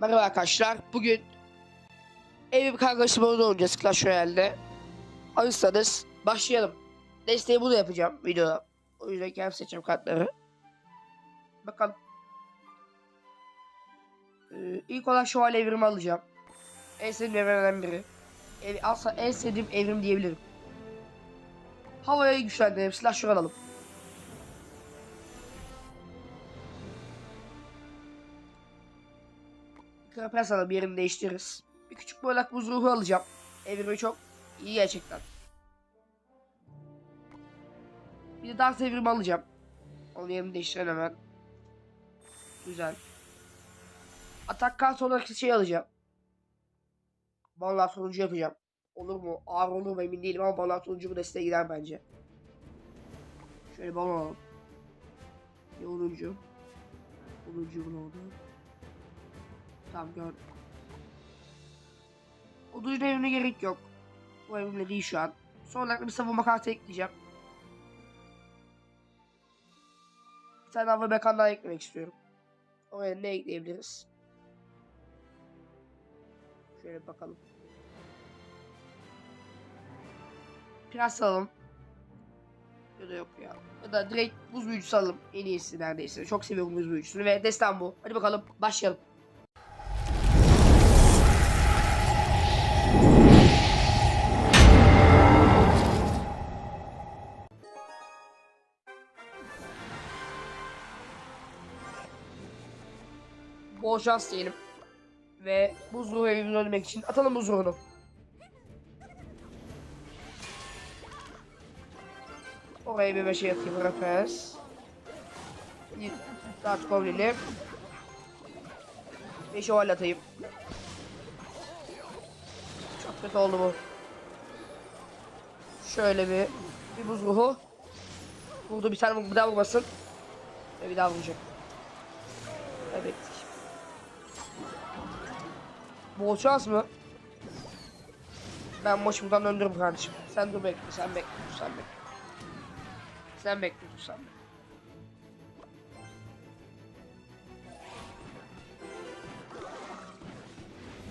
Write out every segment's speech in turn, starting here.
Merhaba arkadaşlar. Bugün evim kargaşası modu oynayacağız Clash Royale'de. Alırsanız başlayalım. Desteği bunu yapacağım videoda. O yüzden kendim seçeceğim kartları. Bakalım. Ee, ilk olarak şövalye evrimi alacağım. En sevdiğim evrimlerden biri. Ev, aslında en sevdiğim evrim diyebilirim. Havaya güçlendirelim. Slasher alalım. Krapes alalım yerini değiştiririz. Bir küçük boylak buz ruhu alacağım. Evrimi çok iyi gerçekten. Bir de Dark evrimi alacağım. Onun yerini değiştirelim hemen. Güzel. Atak kartı olarak şey alacağım. Vallahi sonucu yapacağım. Olur mu? Ağır olur mu emin değilim ama vallahi sonucu bu desteğe gider bence. Şöyle balon alalım. Bir onuncu. Onuncu bunu oldu. Tamam gördüm. O duyun evine gerek yok. Bu evimle değil şu an. Son olarak bir savunma kartı ekleyeceğim. Bir tane hava bekan daha eklemek istiyorum. Oraya ne ekleyebiliriz? Şöyle bakalım. Prens alalım. Ya da yok ya. Ya da direkt buz büyücüsü alalım. En iyisi neredeyse. Çok seviyorum buz büyücüsünü ve destan bu. Hadi bakalım başlayalım. Bol şans diyelim. Ve buz ruhu evimini ölmek için atalım buz ruhunu. Oraya bir beşe atayım Rapes. Bir Dart Goblin'i. Bir şövalye atayım. Çok kötü oldu bu. Şöyle bir bir buz ruhu. Vurdu bir tane bir daha vurmasın. Ve bir daha vuracak. Evet. Bol mı? Ben maçı buradan döndürürüm kardeşim. Sen dur bekle, sen bekle, sen bekle. Sen bekle, sen bekle.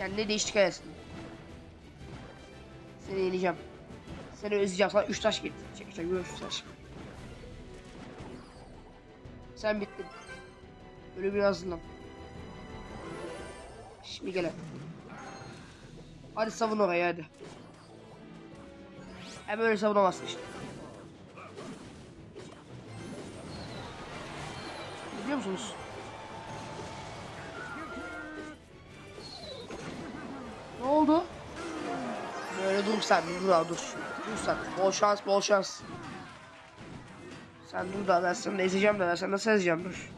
Yani ne değiştik arasında. Seni yeneceğim. Seni özleyeceğim. Sana 3 taş getir. Çekeceğim. Görüşürüz taş. Sen bittin. Ölümüne hazırlan. Şimdi gel. Hadi savun orayı hadi. Hem öyle savunamazsın işte. Biliyor musunuz? Ne oldu? Böyle dur sen dur daha dur. Dur sen. Bol şans bol şans. Sen dur da ben seni ezeceğim de ben seni nasıl ezeceğim dur.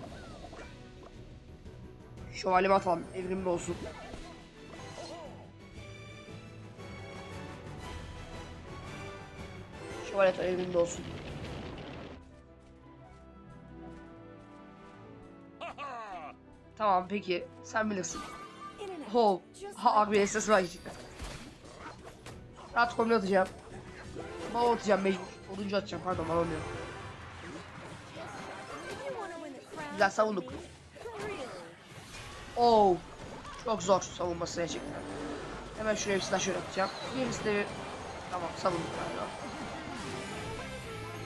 Şövalyemi atalım evrimli olsun. Atalım evrimli olsun. Tamam peki sen bilirsin. Ho, ha abi SS var gerçekten. Rahat kombi atacağım. Balon atacağım mecbur. Oduncu atacağım pardon balon diyorum. Güzel savunduk. Oo. Çok zor savunması gerçekten. Hemen şuraya bir silah atacağım. Gerisi de Tamam savunduk.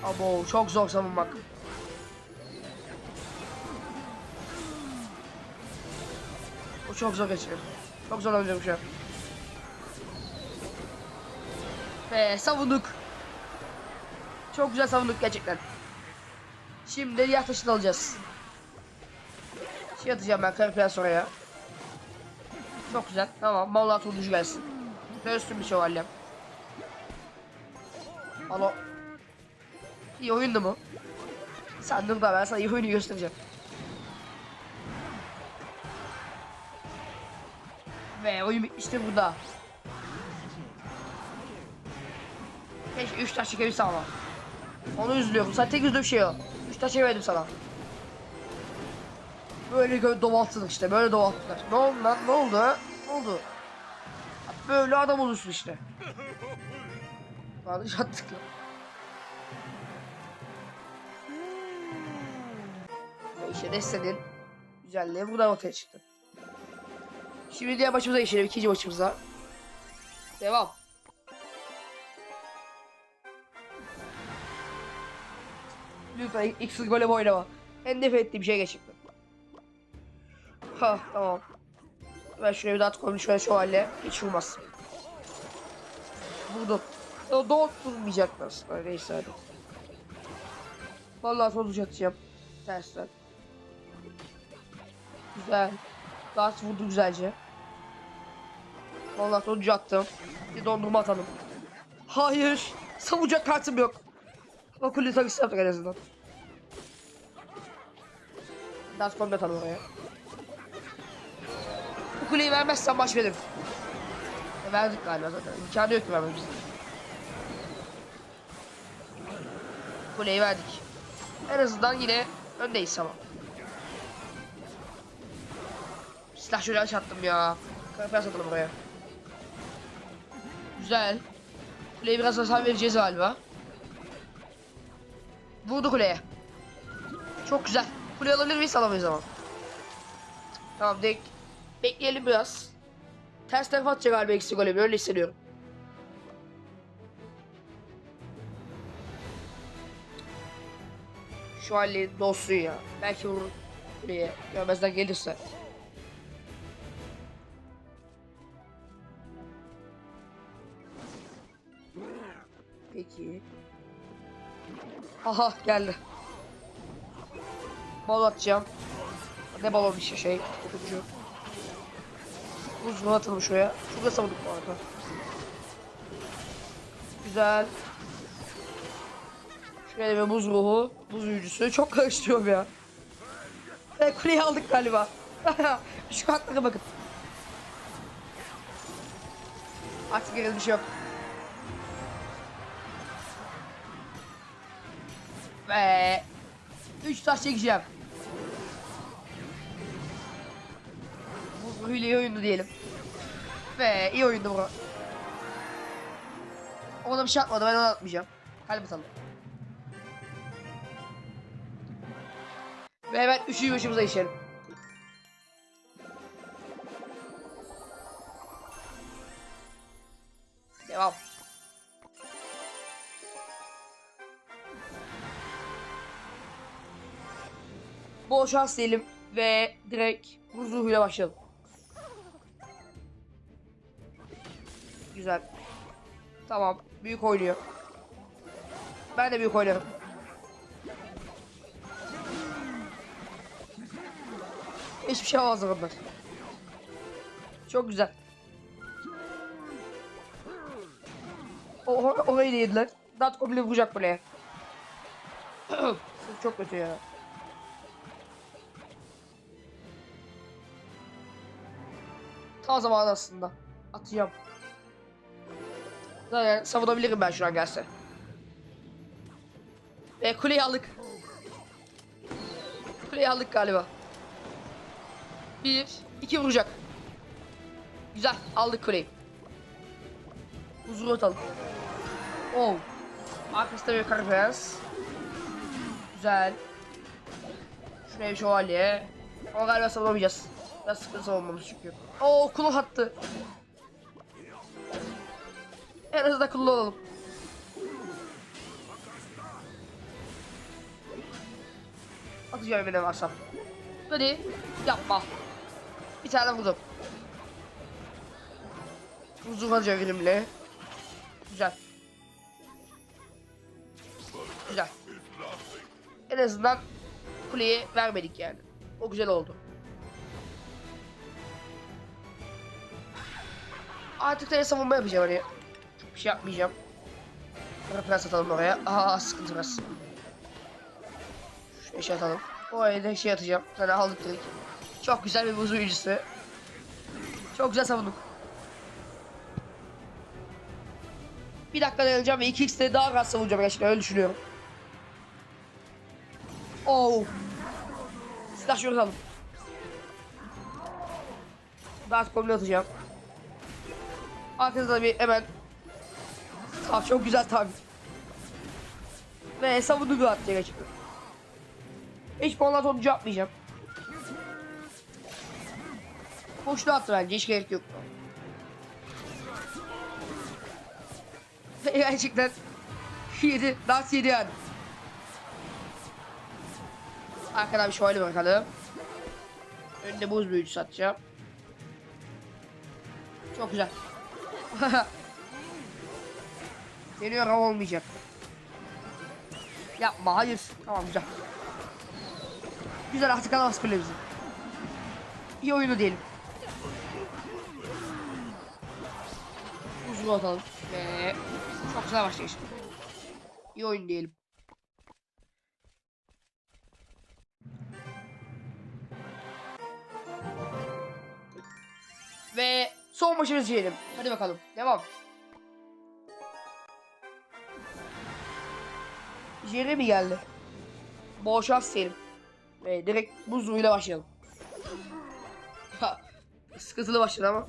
Abo çok zor savunmak. Bu çok zor geçiyor. Çok zor olacak şu an. Ve savunduk. Çok güzel savunduk gerçekten. Şimdi diğer taşını alacağız. Şey atacağım ben kara prens oraya. Çok güzel. Tamam. Molla turuncu gelsin. Dönsün bir şövalyem. Alo. İyi oyundu mu? Sandım da ben sana iyi oyunu göstereceğim. Ve oyun bitmiştir burada. Keşke 3 taş çekebilsem ama. Onu üzülüyorum. Sen tek üzüldüğüm şey o. 3 taş çekemedim sana. Böyle domalttılar işte. Böyle domalttılar. Ne oldu lan? Ne oldu? Ne oldu? Böyle adam olursun işte. Yanlış attık lan. İşte destenin güzelliği buradan ortaya çıktı. Şimdi diğer maçımıza geçelim. ikinci maçımıza. Devam. Lütfen X golem oynama. En nefret ettiğim şey gerçekten. Ha tamam. Ben şuraya bir daha tıkalım. Şöyle şövalye. Hiç vurmaz. Vurdum. O doğru durmayacaklar. Neyse hadi. Vallahi sonuç atacağım. Tersten. Güzel. Dart vurdu güzelce. Vallahi sonucu attım. Bir dondurma atalım. Hayır. Savunacak kartım yok. Kulübe takısı yaptık en azından. Dart kombi atalım oraya. Bu kuleyi vermezsen maç verim. E, verdik galiba zaten. İmkanı yok ki vermemiz. Kuleyi verdik. En azından yine öndeyiz ama. Silah şöyle aç attım ya. Karafer satalım buraya. Güzel. Kuleye biraz hasar vereceğiz galiba. Vurdu kuleye. Çok güzel. Kuleyi alabilir miyiz alamayız ama. Tamam dek. Bekleyelim biraz. Ters tarafa atacak galiba eksi golemi öyle hissediyorum. Şu halde dostluğu ya. Belki vurur. Kuleye görmezden gelirse. Peki. Aha geldi. Bal atacağım. Ne balon bir şey. Kutucu. Mu atalım şuraya. Şurada savunduk bu arada. Güzel. Şuraya bir buz ruhu. Buz büyücüsü. Çok karıştırıyorum ya. Ve kuleyi aldık galiba. Şu kartlara bakın. Artık geride yok. 3 taş çekeceğim. Bu hile iyi oyundu diyelim. Ve iyi oyundu bu. Ona bir şey atmadı ben onu atmayacağım. Kalp atalım. Ve hemen üçüncü başımıza geçelim. Bol şans diyelim ve direkt ruhuyla başlayalım. Güzel. Tamam. Büyük oynuyor. Ben de büyük oynarım. Hiçbir şey olmaz onlar. Çok güzel. O, or- orayı da yediler. Datko bile vuracak buraya. Çok kötü ya. Tam zamanı aslında. Atacağım. Zaten savunabilirim ben şu gelse. Ve kuleyi aldık. Kuleyi aldık galiba. Bir, iki vuracak. Güzel, aldık kuleyi. Huzuru atalım. Oh. Arkasında bir kara beyaz. Güzel. Şuraya şövalye. Ama galiba savunamayacağız. Biraz sıkıntı savunmamız çünkü. Oo kulu attı. En azından kullu olalım. Atacağım de varsam. Hadi yapma. Bir tane vurdum. Uzun elimle. Güzel. Güzel. En azından kuleyi vermedik yani. O güzel oldu. Artık da savunma yapacağım hani. Bir şey yapmayacağım. Sonra prens atalım oraya. Aa sıkıntı biraz. Şuraya şey atalım. Oraya da şey atacağım. Sana aldık direkt. Çok güzel bir buz büyücüsü. Çok güzel savunduk. Bir dakika dayanacağım ve 2x'te daha rahat savunacağım gerçekten öyle düşünüyorum. Oh. Silah şunu alalım. Daha komple atacağım. Arkasında bir hemen Tamam çok güzel tabi. Ve savundu bir atacak gerçekten. Hiç puanlar sonucu yapmayacağım. Boşluğa attı bence. Hiç gerek yok. Gerçekten yedi. Dans yedi yani. Arkadan bir şöyle bakalım. Önde buz büyücüsü atacağım. Çok güzel. Deniyorum ama olmayacak. Yapma hayır. Tamam güzel. Güzel artık alamaz kulemizi. İyi oyunu diyelim. Uzun atalım. Ve çok güzel başlayış. İyi oyun diyelim. Ve son maçımızı diyelim. Hadi bakalım. Devam. Jeremy geldi. Bol şans diyelim. Ve direkt buzluğuyla başlayalım. Ha, sıkıntılı başladı ama.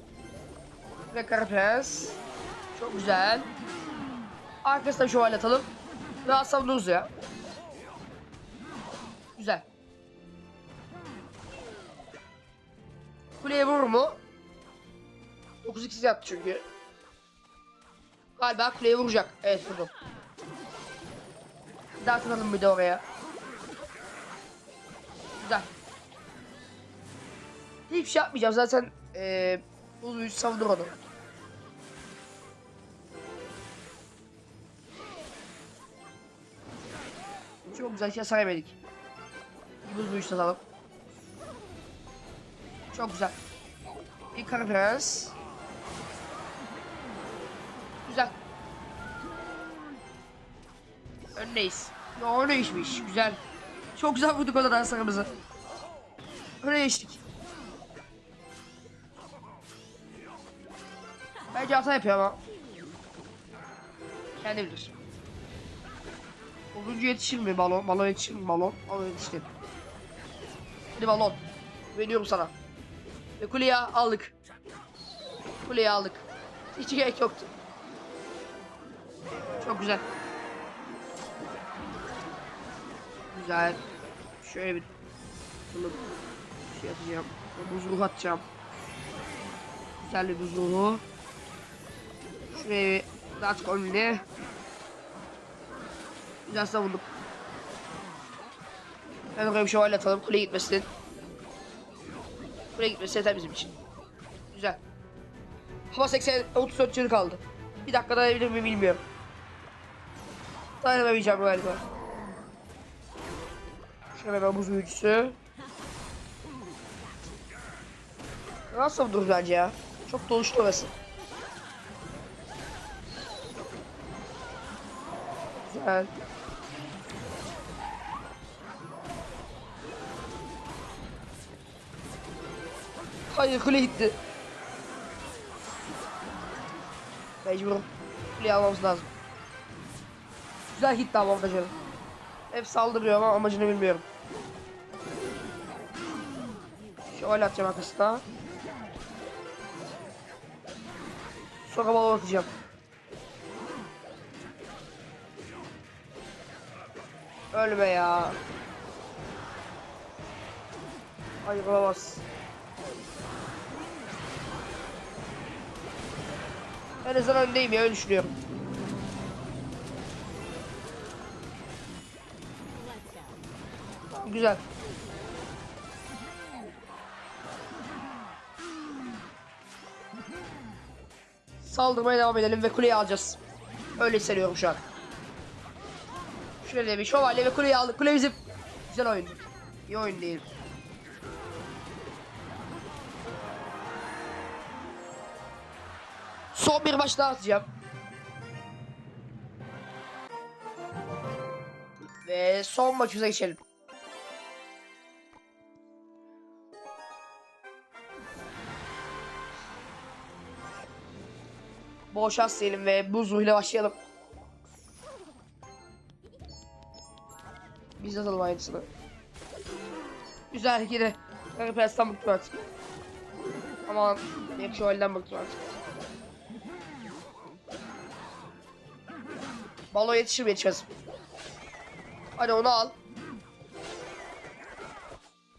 Ve Karapes. Çok güzel. Arkasına şövalye atalım. Ve asabınız ya. Güzel. Kuleye vurur mu? 9-2 yaptı çünkü. Galiba kuleye vuracak. Evet vurdu. Bir daha atalım bir de oraya. Güzel. Hiçbir şey yapmayacağım zaten. Eee bu büyücü savunur onu. Çok güzel şey sayamadık. Buz büyücüsü alalım. Çok güzel. Bir kara prens. Öndeyiz. Ya öne işmiş. Güzel. Çok güzel vurduk o da sarımızı. Öne geçtik. Bence hata yapıyor ama. Kendi bilir. Olunca yetişir mi balon? Balon yetişir mi balon? Balon yetişti. Hadi balon. Veriyorum sana. Ve kuleyi aldık. Kuleyi aldık. Hiç gerek yoktu. Çok güzel. Güzel. Şöyle bir bunu şey atacağım. Buzluğu atacağım. Güzel bir buzluğu. Şuraya bir dart kombine. Güzel savunduk. Ben oraya bir şövalye atalım. Kule gitmesin. Kule gitmesi yeter bizim için. Güzel. Ama 80 34 canı kaldı. Bir dakika dayanabilir mi bilmiyorum. Dayanamayacağım galiba. Şöyle ben buz büyücüsü. Nasıl dur bence ya? Çok doluştu orası. Güzel. Hayır kule gitti. Mecburum. Kuleyi almamız lazım. Güzel gitti ama orada canım. Hep saldırıyor ama amacını bilmiyorum. Şöyle atacağım arkasına. Sonra bala atacağım. Ölme ya. Hayır olamaz. En azından öndeyim ya öyle düşünüyorum. Güzel. Saldırmaya devam edelim ve kuleyi alacağız. Öyle hissediyorum şu an. Şöyle bir şövalye ve kuleyi aldık. Kule bizim. Güzel oyun. İyi oyun değil. Son bir maç daha atacağım. Ve son maçımıza geçelim. Bol şans ve buzlu ile başlayalım. Biz atalım aynısını. Güzel yine. Kanka presten bıktım artık. Hep şu halden bıktım artık. Balo yetişir mi yetişmez. Hadi onu al.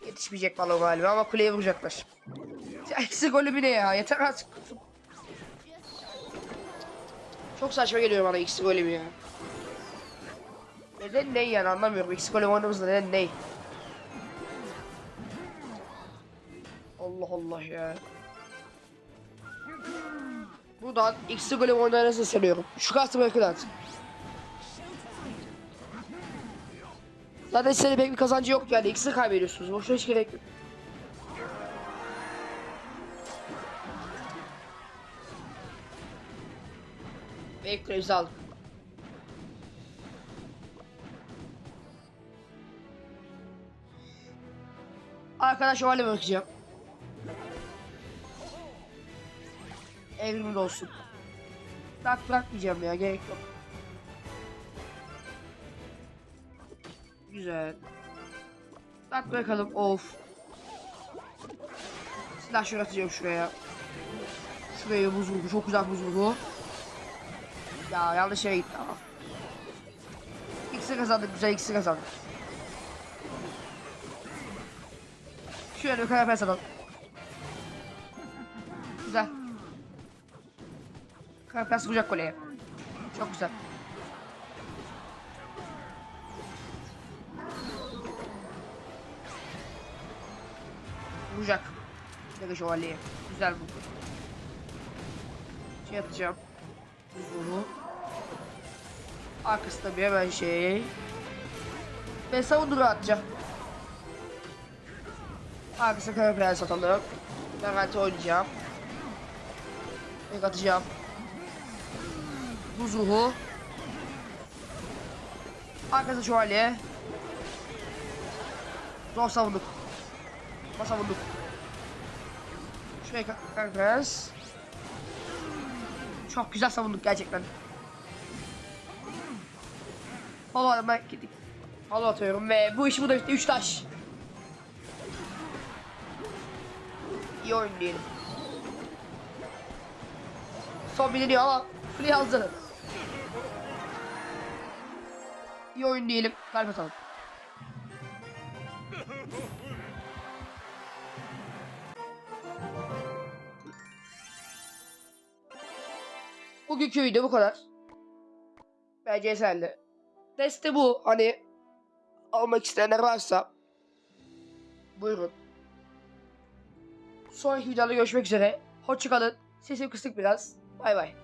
Yetişmeyecek balo galiba ama kuleye vuracaklar. Eksi golü bir ne ya? Yeter artık. Çok saçma geliyor bana eksi golü ya. Neden ne yani anlamıyorum. Eksi golü oynamamızda neden ne? Allah Allah ya. Buradan eksi golü oynarınızı seviyorum. Şu kartı bırakın artık. Zaten size pek bir kazancı yok yani. Eksi kaybediyorsunuz. Boşuna hiç gerek yok. Bekle aldım. Arkadaş o hale bakacağım. Evrimde olsun. Bırak bırakmayacağım ya gerek yok. Güzel. Bak bakalım of. Silah şöyle atacağım şuraya. Şuraya buz vurdu. Çok güzel buz vurdu. Ya yanlış yere gitti ama. X'i kazandık. Güzel X'i kazandık. Şöyle bir kara atalım. Güzel. Kara pes vuracak koleye. Çok güzel. Vuracak. Mega şövalye. Güzel bu. Şey yapacağım. Bunu. Arkasında bir hemen şey. Ve savunduru atacağım. Arkasına kara prens atalım. Garanti oynayacağım. Tek atacağım. Buz ruhu. Arkasına şövalye. Zor savunduk. Ama savunduk. Şuraya kara prens. Çok güzel savunduk gerçekten. Halo atmak gittik. Halo atıyorum ve bu iş burada bitti. 3 taş. İyi oyun diyelim. Son biliniyor ama play aldı. İyi oyun diyelim. Kalp atalım. Bugünkü video bu kadar. Bence eserli. Testi bu. Hani almak isteyenler varsa buyurun. Sonraki videoda görüşmek üzere. Hoşçakalın. Sesim kısık biraz. Bay bay.